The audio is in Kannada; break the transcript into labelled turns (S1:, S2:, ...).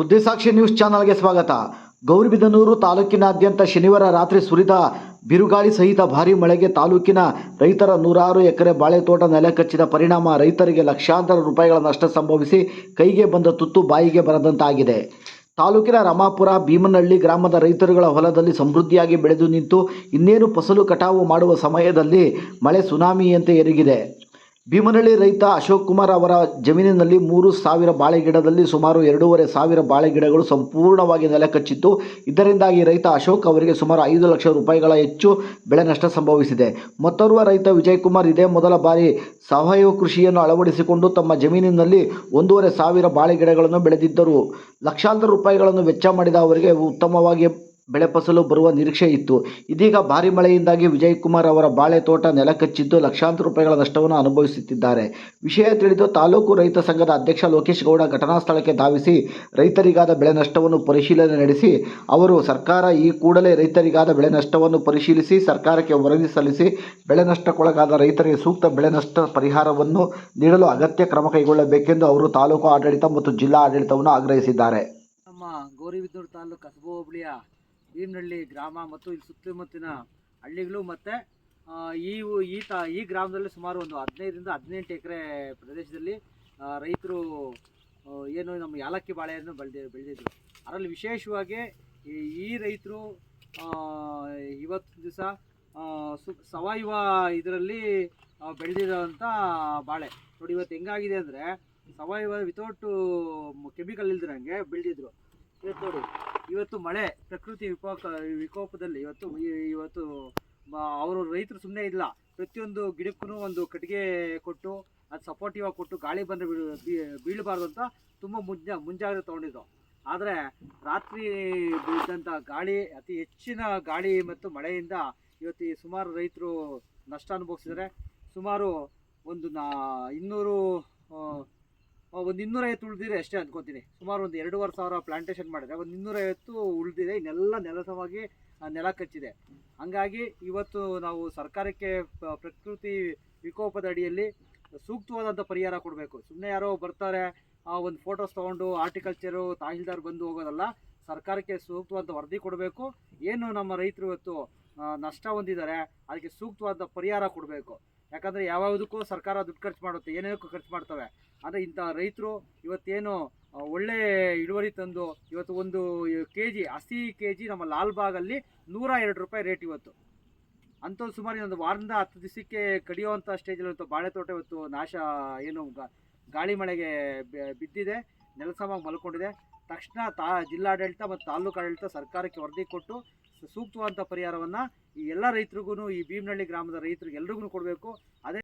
S1: ಸುದ್ದಿಸಾಕ್ಷಿ ನ್ಯೂಸ್ ಚಾನಲ್ಗೆ ಸ್ವಾಗತ. ಗೌರಿಬಿದನೂರು ತಾಲೂಕಿನಾದ್ಯಂತ ಶನಿವಾರ ರಾತ್ರಿ ಸುರಿದ ಬಿರುಗಾಳಿ ಸಹಿತ ಭಾರೀ ಮಳೆಗೆ ತಾಲೂಕಿನ ರೈತರ ನೂರಾರು ಎಕರೆ ಬಾಳೆ ತೋಟ ನೆಲಕಚ್ಚಿದ ಪರಿಣಾಮ ರೈತರಿಗೆ ಲಕ್ಷಾಂತರ ರೂಪಾಯಿಗಳ ನಷ್ಟ ಸಂಭವಿಸಿ ಕೈಗೆ ಬಂದ ತುತ್ತು ಬಾಯಿಗೆ ಬರದಂತಾಗಿದೆ. ತಾಲೂಕಿನ ರಾಮಾಪುರ, ಭೀಮನಹಳ್ಳಿ ಗ್ರಾಮದ ರೈತರುಗಳ ಹೊಲದಲ್ಲಿ ಸಮೃದ್ಧಿಯಾಗಿ ಬೆಳೆದು ನಿಂತು ಇನ್ನೇನು ಫಸಲು ಕಟಾವು ಮಾಡುವ ಸಮಯದಲ್ಲಿ ಮಳೆ ಸುನಾಮಿಯಂತೆ ಎರಗಿದೆ. ಭೀಮನಹಳ್ಳಿ ರೈತ ಅಶೋಕ್ ಕುಮಾರ್ ಅವರ ಜಮೀನಿನಲ್ಲಿ ಮೂರು ಸಾವಿರ ಬಾಳೆ ಗಿಡದಲ್ಲಿ ಸುಮಾರು ಎರಡೂವರೆ ಸಾವಿರ ಬಾಳೆ ಗಿಡಗಳು ಸಂಪೂರ್ಣವಾಗಿ ನೆಲಕಚ್ಚಿತ್ತು ಇದರಿಂದಾಗಿ ರೈತ ಅಶೋಕ್ ಅವರಿಗೆ ಸುಮಾರು ಐದು ಲಕ್ಷ ರೂಪಾಯಿಗಳ ಹೆಚ್ಚು ಬೆಳೆ ನಷ್ಟ ಸಂಭವಿಸಿದೆ. ಮತ್ತೋರ್ವ ರೈತ ವಿಜಯ್ ಕುಮಾರ್ ಇದೇ ಮೊದಲ ಬಾರಿ ಸಾವಯವ ಕೃಷಿಯನ್ನು ಅಳವಡಿಸಿಕೊಂಡು ತಮ್ಮ ಜಮೀನಿನಲ್ಲಿ ಒಂದೂವರೆ ಸಾವಿರ ಬಾಳೆಗಿಡಗಳನ್ನು ಬೆಳೆದಿದ್ದರು. ಲಕ್ಷಾಂತರ ರೂಪಾಯಿಗಳನ್ನು ವೆಚ್ಚ ಮಾಡಿದ ಅವರಿಗೆ ಉತ್ತಮವಾಗಿ ಬೆಳೆ ಫಸಲು ಬರುವ ನಿರೀಕ್ಷೆ ಇತ್ತು. ಇದೀಗ ಭಾರಿ ಮಳೆಯಿಂದಾಗಿ ವಿಜಯ್ ಕುಮಾರ್ ಅವರ ಬಾಳೆ ತೋಟ ನೆಲಕಚ್ಚಿದ್ದು ಲಕ್ಷಾಂತರ ರೂಪಾಯಿಗಳ ನಷ್ಟವನ್ನು ಅನುಭವಿಸುತ್ತಿದ್ದಾರೆ. ವಿಷಯ ತಿಳಿದು ತಾಲೂಕು ರೈತ ಸಂಘದ ಅಧ್ಯಕ್ಷ ಲೋಕೇಶ್ ಗೌಡ ಘಟನಾ ಸ್ಥಳಕ್ಕೆ ಧಾವಿಸಿ ರೈತರಿಗಾದ ಬೆಳೆ ನಷ್ಟವನ್ನು ಪರಿಶೀಲನೆ ನಡೆಸಿ, ಅವರು ಸರ್ಕಾರ ಈ ಕೂಡಲೇ ರೈತರಿಗಾದ ಬೆಳೆ ನಷ್ಟವನ್ನು ಪರಿಶೀಲಿಸಿ, ಸರ್ಕಾರಕ್ಕೆ ವರದಿ ಸಲ್ಲಿಸಿ ಬೆಳೆ ನಷ್ಟಕ್ಕೊಳಗಾದ ರೈತರಿಗೆ ಸೂಕ್ತ ಬೆಳೆ ನಷ್ಟ ಪರಿಹಾರವನ್ನು ನೀಡಲು ಅಗತ್ಯ ಕ್ರಮ ಕೈಗೊಳ್ಳಬೇಕೆಂದು ಅವರು ತಾಲೂಕು ಆಡಳಿತ ಮತ್ತು ಜಿಲ್ಲಾ ಆಡಳಿತವನ್ನು ಆಗ್ರಹಿಸಿದ್ದಾರೆ.
S2: ನಮ್ಮ ತಾಲೂಕು ಕಸಬು ಹೋಬಳಿಯ ಭೀಮನಹಳ್ಳಿ ಗ್ರಾಮ ಮತ್ತು ಇಲ್ಲಿ ಸುತ್ತಮುತ್ತಿನ ಹಳ್ಳಿಗಳು ಮತ್ತು ಈ ಈ ತ, ಈ ಗ್ರಾಮದಲ್ಲಿ ಸುಮಾರು ಒಂದು ಹದಿನೈದರಿಂದ ಹದಿನೆಂಟು ಎಕರೆ ಪ್ರದೇಶದಲ್ಲಿ ರೈತರು ಏನು ನಮ್ಮ ಯಾಲಕ್ಕಿ ಬಾಳೆಯನ್ನು ಬೆಳೆದಿ, ಬೆಳೆದಿದ್ರು. ಅದರಲ್ಲಿ ವಿಶೇಷವಾಗಿ ಈ- ರೈತರು ಇವತ್ತು ದಿವಸ ಸು, ಸಾವಯವ ಇದರಲ್ಲಿ ಬೆಳೆದಿರೋಂಥ ಬಾಳೆ. ನೋಡಿ, ಇವತ್ತು ಹೆಂಗಾಗಿದೆ ಅಂದರೆ, ಸಾವಯವ ವಿತೌಟು ಕೆಮಿಕಲ್ ಇಲ್ದಿರಂಗೆ ಬೆಳೆದಿದ್ರು. ಇವತ್ತು ನೋಡಿ. ಇವತ್ತು ಮಳೆ, ಪ್ರಕೃತಿ ವಿಕೋಪ, ವಿಕೋಪದಲ್ಲಿ ಇವತ್ತು ಇವತ್ತು ಅವರು ರೈತರು ಸುಮ್ಮನೆ ಇಲ್ಲ. ಪ್ರತಿಯೊಂದು ಗಿಡಕ್ಕೂ ಒಂದು ಕಟ್ಟಿಗೆ ಕೊಟ್ಟು, ಅದು ಸಪೋರ್ಟಿವ್ ಆಗಿ ಕೊಟ್ಟು ಗಾಳಿ ಬಂದರೆ ಬೀಳಬಾರ್ದು ಅಂತ ತುಂಬ ಮುಂಜಾ, ಮುಂಜಾಗ್ರತೆ ತೊಗೊಂಡಿದ್ದು. ಆದರೆ ರಾತ್ರಿ ಬೀಳಿದಂಥ ಗಾಳಿ, ಅತಿ ಹೆಚ್ಚಿನ ಗಾಳಿ ಮತ್ತು ಮಳೆಯಿಂದ ಇವತ್ತು ಸುಮಾರು ರೈತರು ನಷ್ಟ ಅನುಭವಿಸಿದ್ದಾರೆ. ಸುಮಾರು ಒಂದು ನಾ, ಇನ್ನೂರು ಒಂದು ಇನ್ನೂರೈವತ್ತು ಉಳಿದಿದೆ ಅಷ್ಟೇ ಅನ್ಕೊತೀನಿ. ಸುಮಾರು ಒಂದು ಎರಡೂವರೆ ಸಾವಿರ ಪ್ಲಾಂಟೇಷನ್ ಮಾಡಿದೆ ಒಂದು ಇನ್ನೂರೈವತ್ತು ಉಳಿದಿದೆ. ಇನ್ನೆಲ್ಲ ನೆಲಸವಾಗಿ ನೆಲ ಕಚ್ಚಿದೆ. ಹಂಗಾಗಿ ಇವತ್ತು ನಾವು ಸರ್ಕಾರಕ್ಕೆ ಪ್ರಕೃತಿ ವಿಕೋಪದ ಅಡಿಯಲ್ಲಿ ಸೂಕ್ತವಾದಂಥ ಪರಿಹಾರ ಕೊಡಬೇಕು. ಸುಮ್ಮನೆ ಯಾರೋ ಬರ್ತಾರೆ, ಆ, ಒಂದು ಫೋಟೋಸ್ ತೊಗೊಂಡು ಆರ್ಟಿಕಲ್ಚರು ತಹಶೀಲ್ದಾರ್ ಬಂದು ಹೋಗೋದಲ್ಲ, ಸರ್ಕಾರಕ್ಕೆ ಸೂಕ್ತವಾದ ವರದಿ ಕೊಡಬೇಕು. ಏನು ನಮ್ಮ ರೈತರು ಇವತ್ತು ನಷ್ಟ ಹೊಂದಿದ್ದಾರೆ, ಅದಕ್ಕೆ ಸೂಕ್ತವಾದ ಪರಿಹಾರ ಕೊಡಬೇಕು. ಯಾಕಂದರೆ ಯಾವ್ಯಾವುದಕ್ಕೂ ಸರ್ಕಾರ ದುಡ್ಡು ಖರ್ಚು ಮಾಡುತ್ತೆ, ಏನೇನಕ್ಕೂ ಖರ್ಚು ಮಾಡ್ತವೆ. ಆದರೆ ಇಂಥ ರೈತರು ಇವತ್ತೇನು ಒಳ್ಳೆ ಇಳುವರಿ ತಂದು ಇವತ್ತು ಒಂದು ಕೆ ಜಿ ಹಸಿ ಕೆ ಜಿ ನಮ್ಮ ಲಾಲ್ಬಾಗಲ್ಲಿ ನೂರ ಎರಡು ರೂಪಾಯಿ ರೇಟ್ ಇವತ್ತು. ಅಂಥದ್ದು ಸುಮಾರು ಒಂದು ವಾರದಿಂದ ಹತ್ತು ದಿವಸಕ್ಕೆ ಕಡಿಯುವಂಥ ಸ್ಟೇಜಲ್ಲಿ ಇವತ್ತು ಬಾಳೆ ತೋಟ ಇವತ್ತು ನಾಶ, ಏನು ಗಾಳಿ ಮಳೆಗೆ ಬಿದ್ದಿದೆ ನೆಲಸಮಾಗಿ ಮಲ್ಕೊಂಡಿದೆ. ತಕ್ಷಣ ತಾ ಜಿಲ್ಲಾಡಳಿತ ಮತ್ತು ತಾಲೂಕು ಆಡಳಿತ ಸರ್ಕಾರಕ್ಕೆ ವರದಿ ಕೊಟ್ಟು ಸೂಕ್ತವಾದಂಥ ಪರಿಹಾರವನ್ನು ಈ ಎಲ್ಲ ರೈತರಿಗೂ ಈ ಭೀಮನಹಳ್ಳಿ ಗ್ರಾಮದ ರೈತರಿಗೆ ಎಲ್ರಿಗೂ ಕೊಡಬೇಕು. ಅದೇ